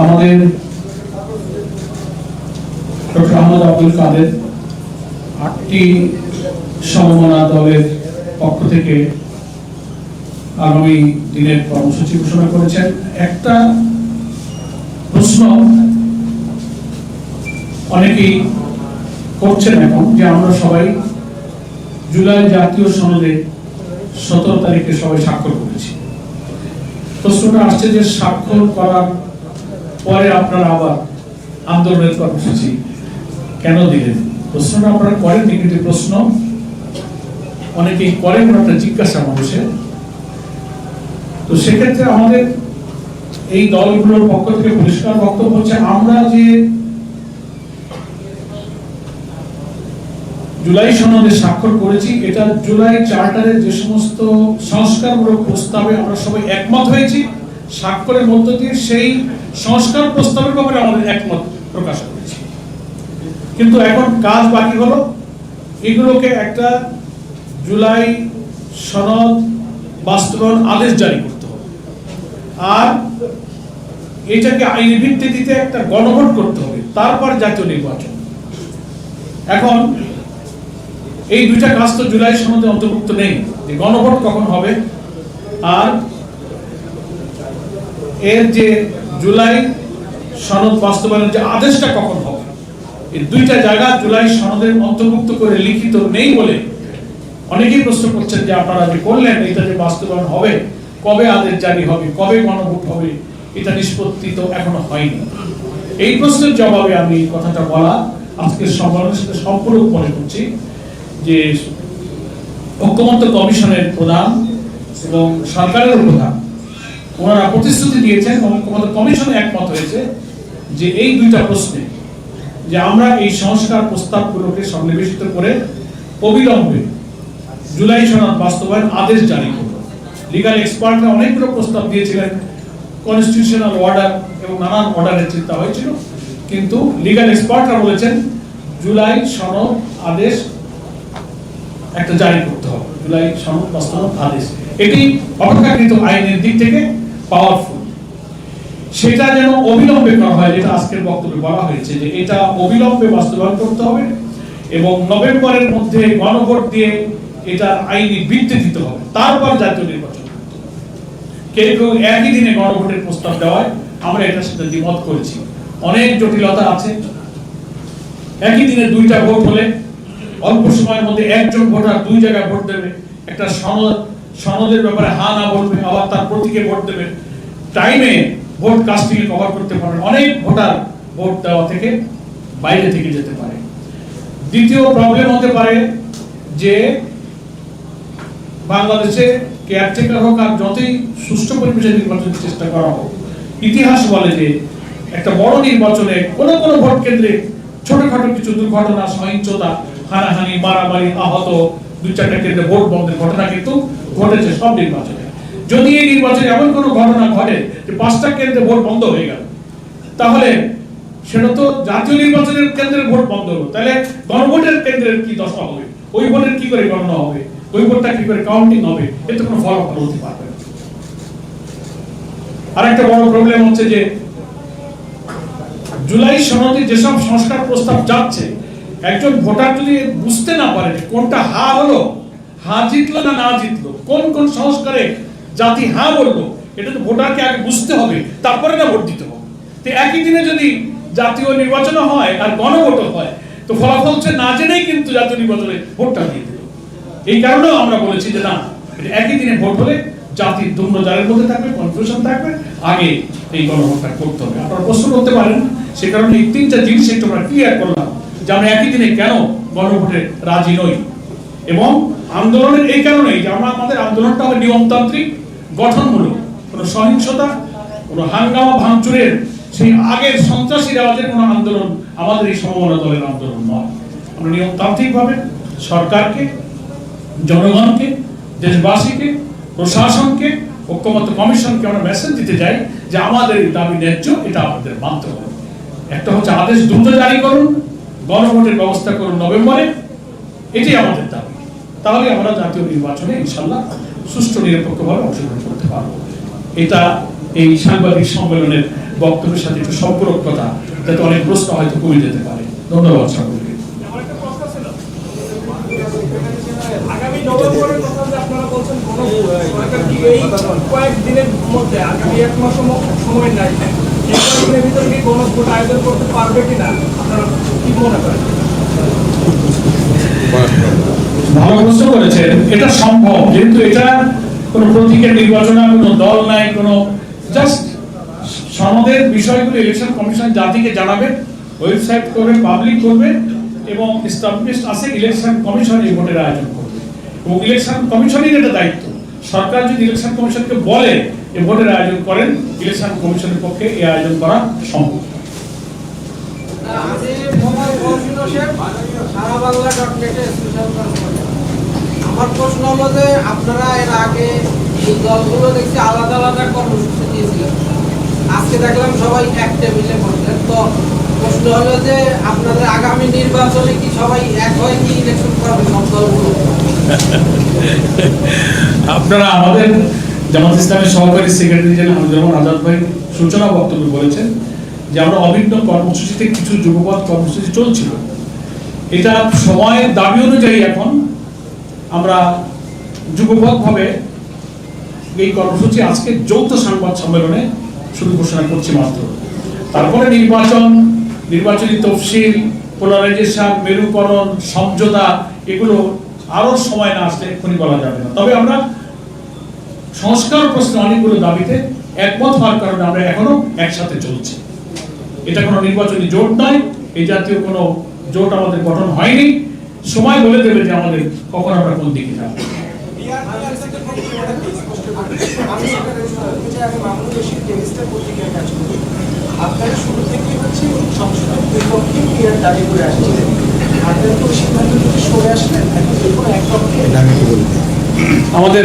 আমাদের ডক্টর আহমদ আব্দুল কাদের আটটি সমমনা দলের পক্ষ থেকে আগামী দিনের কর্মসূচি ঘোষণা করেছেন। একটা প্রশ্ন অনেকেই করছেন এখন যে আমরা সবাই জুলাই জাতীয় সনদে সতেরো তারিখে সবাই স্বাক্ষর করেছি। প্রশ্নটা আসছে যে স্বাক্ষর করার পরে আপনারা আবার আন্দোলনের কর্মসূচি কেন দিলেন? প্রশ্নটা আপনারা করেন কিন্তু প্রশ্ন। অনেকেই করেন একটা জিজ্ঞাসা মানুষের। তো সেক্ষেত্রে আমাদের এই দলগুলোর পক্ষ থেকে পরিষ্কার বক্তব্য হচ্ছে, আমরা যে জুলাই সনদে স্বাক্ষর করেছি, এটা জুলাই চার্টারের যে সমস্ত সংস্কারমূলক প্রস্তাবে আমরা সবাই একমত হয়েছি। স্বাক্ষরের মধ্য দিয়ে সেই সংস্কার প্রস্তাবের ব্যাপারে আমাদের একমত প্রকাশ করেছি। কিন্তু এখন কাজ বাকি হলো। এগুলোকে একটা জুলাই সনদ বাস্তবায়ন আদেশ জারি করতে হবে। আর এটাকে আইনি ভিত্তিতে একটা গণভোট করতে হবে, তারপর জাতীয় নির্বাচন। এখন এই দুইটা কাজ তো জুলাই সনদে অন্তর্ভুক্ত নেই, যে গণভোট কখন হবে, আর এর যে জুলাই সনদ বাস্তবায়নের যে আদেশটা কখন হবে? এই দুইটা জায়গা জুলাই সনদের অন্তর্ভুক্ত করে লিখিত নেই বলে অনেকেই প্রশ্ন করছেন যে আপনারা যে করলেন, এটা যে বাস্তবায়ন হবে, কবে আদেশ জারি হবে, কবে গণভোট হবে, এটা নিষ্পত্তি তো এখনও হয়নি। এই প্রশ্নের জবাবে আমি কথাটা বলা আজকের সম্মেলনের সাথে সম্পূর্ণ মনে করছি যে ঐক্যমত্য কমিশনের প্রধান এবং সরকারের প্রধান ওনারা প্রতিশ্রুতি দিয়েছেন এবং কমিশনে একমত হয়েছে যে এই দুইটা প্রশ্নে যে আমরা এই সংস্কার প্রস্তাবগুলোকে সন্নিবেশিত করে অবিলম্বে জুলাই সনদ বাস্তবায়ন আদেশ জারি করব। লিগাল এক্সপার্টরা অনেকগুলো প্রস্তাব দিয়েছিলেন। কনস্টিটিউশনাল অর্ডার এবং নানান অর্ডারের চিন্তা হয়েছিল। কিন্তু লিগাল এক্সপার্টরা বলেছেন, জুলাই সনদ আদেশ একটা জারি করতে হবে। জুলাই সনদ বাস্তবায়ন আদেশ। এটি অপেক্ষাকৃত আইনের দিক থেকে পাওয়ারফুল সেটা যেন অবিলম্বে করা হয়, যেটা আজকের বক্তব্যে বলা হয়েছে যে এটা অবিলম্বে বাস্তবায়ন করতে হবে এবং নভেম্বরের মধ্যে গণভোট দিয়ে এটা আইনি বৃত্তি দিতে হবে। তারপর জাতীয় নির্বাচন কেউ কেউ একই দিনে গণভোটের প্রস্তাব দেওয়ায় আমরা এটার সাথে দ্বিমত করেছি। অনেক জটিলতা আছে। একই দিনে দুইটা ভোট হলে অল্প সময়ের মধ্যে একজন ভোটার দুই জায়গায় ভোট দেবে। একটা সনদ সনদের ব্যাপারে হা না বলবে, আবার তার প্রতীকে ভোট দেবে। টাইমে ভোট কাস্টিং কভার করতে পারেন অনেক ভোটার ভোট দেওয়া থেকে বাইরে থেকে যেতে পারে। দ্বিতীয় প্রবলেম হতে পারে যে বাংলাদেশে কেয়ারটেকার হোক আর যতই সুষ্ঠু পরিবেশে নির্বাচনের চেষ্টা করা হোক, ইতিহাস বলে যে একটা বড় নির্বাচনে কোন কোন ভোট কেন্দ্রে ছোটখাটো কিছু দুর্ঘটনা, সহিংসতা, হানাহানি, মারামারি, আহত দুই চারটা কেন্দ্রে ভোট বন্ধের ঘটনা কিন্তু ঘটেছে, সব নির্বাচনে। যদি এই নির্বাচনে এমন কোনো ঘটনা ঘটে যে পাঁচটা কেন্দ্রে ভোট বন্ধ হয়ে গেল, তাহলে সেটা তো জাতীয় নির্বাচনের কেন্দ্রের ভোট বন্ধ হলো। তাহলে গণভোটের কেন্দ্রের কি দশা হবে? ওই ভোটের কি করে গণনা হবে? ওই ভোটটা কি করে কাউন্টিং হবে? এতে কোনো ফলাফল হতে পারবে আর একটা বড় প্রবলেম হচ্ছে যে জুলাই সনদে যেসব সংস্কার প্রস্তাব যাচ্ছে একজন ভোটার যদি বুঝতে না পারে কোনটা হা হলো, হা জিতলো না না জিতলো, কোন কোন সংস্কারে জাতি হা বলল এটা তো ভোটারকে আগে বুঝতে হবে, তারপরে না ভোট দিতে হবে। তো একই দিনে যদি জাতীয় নির্বাচন হয় আর গণভোট হয়, তো ফলাফল হচ্ছে না জেনেই কিন্তু জাতীয় নির্বাচনে ভোটটা দিয়ে দিল। এই কারণেও আমরা বলেছি যে না একই দিনে ভোট হলে জাতির দুম্ন জালের মধ্যে থাকবে কনফিউশন থাকবে, আগে এই গণভোটটা করতে হবে। আপনারা প্রশ্ন করতে পারেন, সে কারণে এই তিনটা জিনিস একটু আমরা ক্লিয়ার করলাম। যে আমরা একই দিনে কেন গণভোটে রাজি নই? এবং আন্দোলনের এই কারণেই যে আমরা আমাদের আন্দোলনটা হবে নিয়মতান্ত্রিক, গঠনমূলক। কোনো সহিংসতা, কোনো হাঙ্গামা, ভাঙচুরের সেই আগের সন্ত্রাসী রেওয়াজের কোনো আন্দোলন আমাদের এই সমমনা দলের আন্দোলন নয়। আমরা নিয়মতান্ত্রিকভাবে সরকারকে, জনগণকে, দেশবাসীকে, প্রশাসনকে, ঐক্যমত্য কমিশনকে আমরা মেসেজ দিতে চাই যে আমাদের এই দাবি ন্যায্য, এটা আমাদের মানতে হবে। একটা হচ্ছে আদেশ দ্রুত জারি করুন গণভোটের ব্যবস্থা করুন নভেম্বরে, এটাই আমাদের দাবি। তাহলে আমরা জাতীয় নির্বাচনে ইনশাল্লাহ সুষ্ঠু, নিরপেক্ষভাবে অংশগ্রহণ করতে পারব। এটা এই সাংবাদিক সম্মেলনের বক্তব্যের সাথে একটু সম্পর্কতা যাতে অনেক প্রশ্ন হয়তো কমে যেতে পারে। ধন্যবাদ সকলকে। কয়েকদিনের মধ্যে, আগামী এক মাস সময় নাই? ভালো করেছেন। এটা সম্ভব এটা প্রতীকের দল নাই জাস্ট বিষয়গুলো ইলেকশন কমিশন জাতিকে জানাবে ওয়েবসাইট করবে পাবলিক করবে এবং স্টাবলিশড আছে ইলেকশন কমিশন এই ভোটের আয়োজন করবে এবং ইলেকশন কমিশনের এটা দায়িত্ব। সরকার যদি ইলেকশন কমিশনকে বলে ভোটের আয়োজন করেন ইলেকশন কমিশনের পক্ষে এই আয়োজন করা সম্ভব। আমার প্রশ্ন হলো যে আপনারা এর আগে এই দলগুলো দেখছি আলাদা আলাদা কর্মসূচি দিয়েছিলেন। আজকে দেখলাম সবাই এক টেবিলে বসলেন। তো প্রশ্ন হলো যে আপনাদের আগামী নির্বাচনে কি সবাই এক হয়ে কি ইলেকশন করবে সব দলগুলো? আপনারা আমাদের জামাত ইসলামের সহকারী সেক্রেটারি জেনারেল যেমন আজাদ ভাই সূচনা বক্তব্যে বলেছেন যে আমরা অভিন্ন কর্মসূচিতে কিছু যুগপৎ কর্মসূচি চলছিল। এটা সময়ের দাবি অনুযায়ী এখন আমরা যুগপৎভাবে এই কর্মসূচি আজকে যৌথ সংবাদ সম্মেলনে শুরু ঘোষণা করছি মাত্র। তারপরে নির্বাচন, নির্বাচনী তফসিল পোলারাইজেশন মেরুকরণ, সমঝোতা, এগুলো আরও সময় না আসলে এক্ষুনি বলা যাবে না। তবে আমরা সংস্কার প্রশ্নে অনেকগুলো দাবিতে একমত হওয়ার কারণে আমরা এখনও একসাথে চলছি। এটা কোনো নির্বাচনী জোট নয় এই জাতীয় কোনো জোট আমাদের গঠন হয়নি। সময় বলে দেবে যে আমাদের কখন আমরা কোন দিকে যাব। আমি আমি মামুনুর রশিদ টেক্সটাইল পত্রিকায় কাজ করি আপনারা শুরু থেকেই হচ্ছে সংসদের বিপক্ষে ক্রিয়ার দাবি করে আসছিলেন আপনারা তো সিদ্ধান্ত থেকে সরে আসলেন এখন যে কোনো এক পক্ষে আমাদের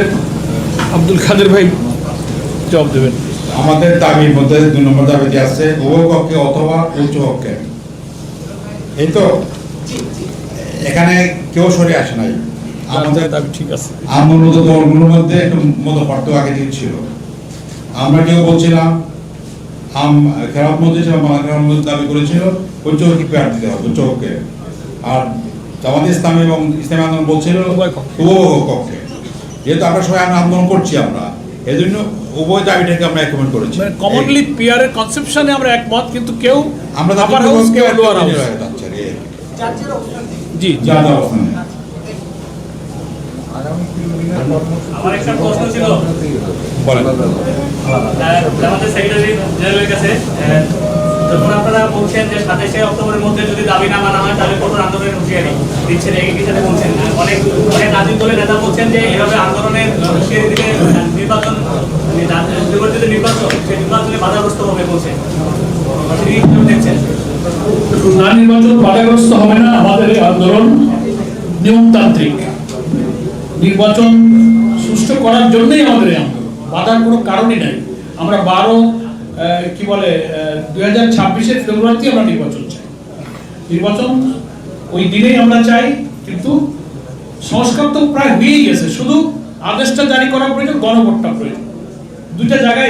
আব্দুল খাদের ভাই জবাব দেবেন। আমাদের দাবির মধ্যে দুই নম্বর দাবিতে আছে উভয় কক্ষে অথবা উচ্চ কক্ষে এই তো? এখানে কেউ সরে আসে নাই। আমাদের দাবি ঠিক আছে। আমূলত দলগুলোর মধ্যে একটু মত পার্থক্য আগে থেকে ছিল। আমরা কেউ বলছিলাম আম খেলার মধ্যে খেলার মধ্যে দাবি করেছিল উচ্চ কক্ষে পেয়ার দিতে হবে উচ্চ কক্ষে আর জামাত ইসলাম এবং ইসলামী আন্দোলন বলছিল উভয় কক্ষে। যেহেতু আমরা সবাই আমরা আন্দোলন করছি আমরা এই জন্য উভয় দাবিটাকে আমরা একমত করেছি। মানে কমনলি পিয়ারের কনসেপশনে আমরা একমত কিন্তু কেউ আমরা আপার হাউস কেউ লোয়ার হাউস জি যা যা আমার একটা প্রশ্ন ছিল। বলেন। আমাদের সেক্রেটারি জেনারেলের কাছে যখন আপনারা বলছেন যে সাতাশে অক্টোবরের মধ্যে যদি দাবি না মানা হয়, তাহলে কঠোর অনেক অনেক রাজনৈতিক দলের নেতা বলছেন যে আন্দোলনের নির্বাচন মানে বাধাগ্রস্ত হবে দেখছেন? না নির্বাচন বাধাগ্রস্ত হবে না। আমাদের এই আন্দোলন নিয়মতান্ত্রিক। নির্বাচন সুষ্ঠু করার জন্যই আমাদের এই আন্দোলন। বাধার কোনো কারণই নাই। আমরা বারো কি বলে দুই হাজার ছাব্বিশের ফেব্রুয়ারিতে আমরা নির্বাচন চাই। নির্বাচন ওই দিনেই আমরা চাই, কিন্তু সংস্কার তো প্রায় হয়েই গেছে। শুধু আদেশটা জারি করা প্রয়োজন, গণভোটটা প্রয়োজন। দুইটা জায়গায়